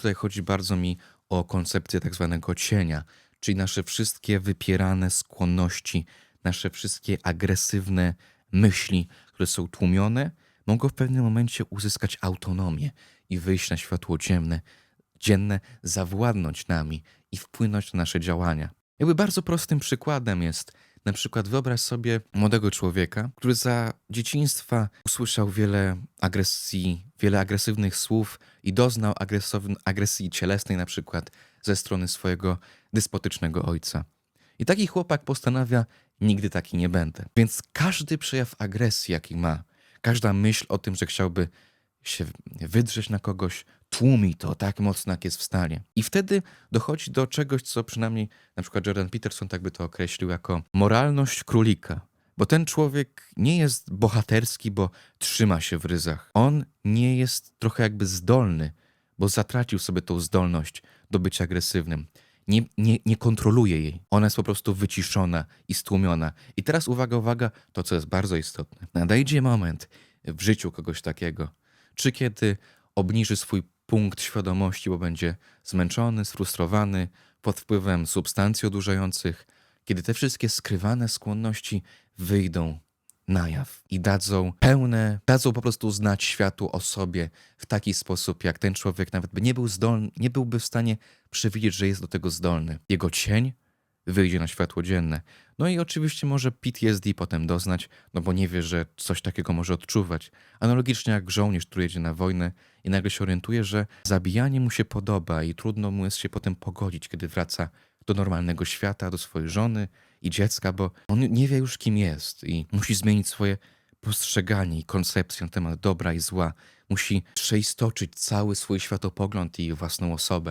tutaj chodzi bardzo mi o koncepcję tak zwanego cienia, czyli nasze wszystkie wypierane skłonności, nasze wszystkie agresywne myśli, które są tłumione, mogą w pewnym momencie uzyskać autonomię i wyjść na światło dzienne, dzienne, zawładnąć nami i wpłynąć na nasze działania. Jakby bardzo prostym przykładem jest na przykład wyobraź sobie młodego człowieka, który za dzieciństwa usłyszał wiele agresji, wiele agresywnych słów i doznał agresji cielesnej na przykład ze strony swojego despotycznego ojca. I taki chłopak postanawia, nigdy taki nie będę. Więc każdy przejaw agresji, jaki ma, każda myśl o tym, że chciałby się wydrzeć na kogoś, tłumi to tak mocno, jak jest w stanie. I wtedy dochodzi do czegoś, co przynajmniej na przykład Jordan Peterson tak by to określił jako moralność królika. Bo ten człowiek nie jest bohaterski, bo trzyma się w ryzach. On nie jest trochę jakby zdolny, bo zatracił sobie tą zdolność do bycia agresywnym. Nie, nie, nie kontroluje jej. Ona jest po prostu wyciszona i stłumiona. I teraz uwaga, uwaga, to co jest bardzo istotne. Nadejdzie moment w życiu kogoś takiego, czy kiedy obniży swój punkt świadomości, bo będzie zmęczony, sfrustrowany, pod wpływem substancji odurzających, kiedy te wszystkie skrywane skłonności wyjdą na jaw i dadzą pełne, dadzą po prostu znać światu o sobie w taki sposób, jak ten człowiek nawet by nie był zdolny, nie byłby w stanie przewidzieć, że jest do tego zdolny. Jego cień wyjdzie na światło dzienne. No i oczywiście może PTSD potem doznać, no bo nie wie, że coś takiego może odczuwać. Analogicznie jak żołnierz, który jedzie na wojnę i nagle się orientuje, że zabijanie mu się podoba i trudno mu jest się potem pogodzić, kiedy wraca do normalnego świata, do swojej żony i dziecka, bo on nie wie już kim jest i musi zmienić swoje postrzeganie i koncepcję na temat dobra i zła. Musi przeistoczyć cały swój światopogląd i własną osobę.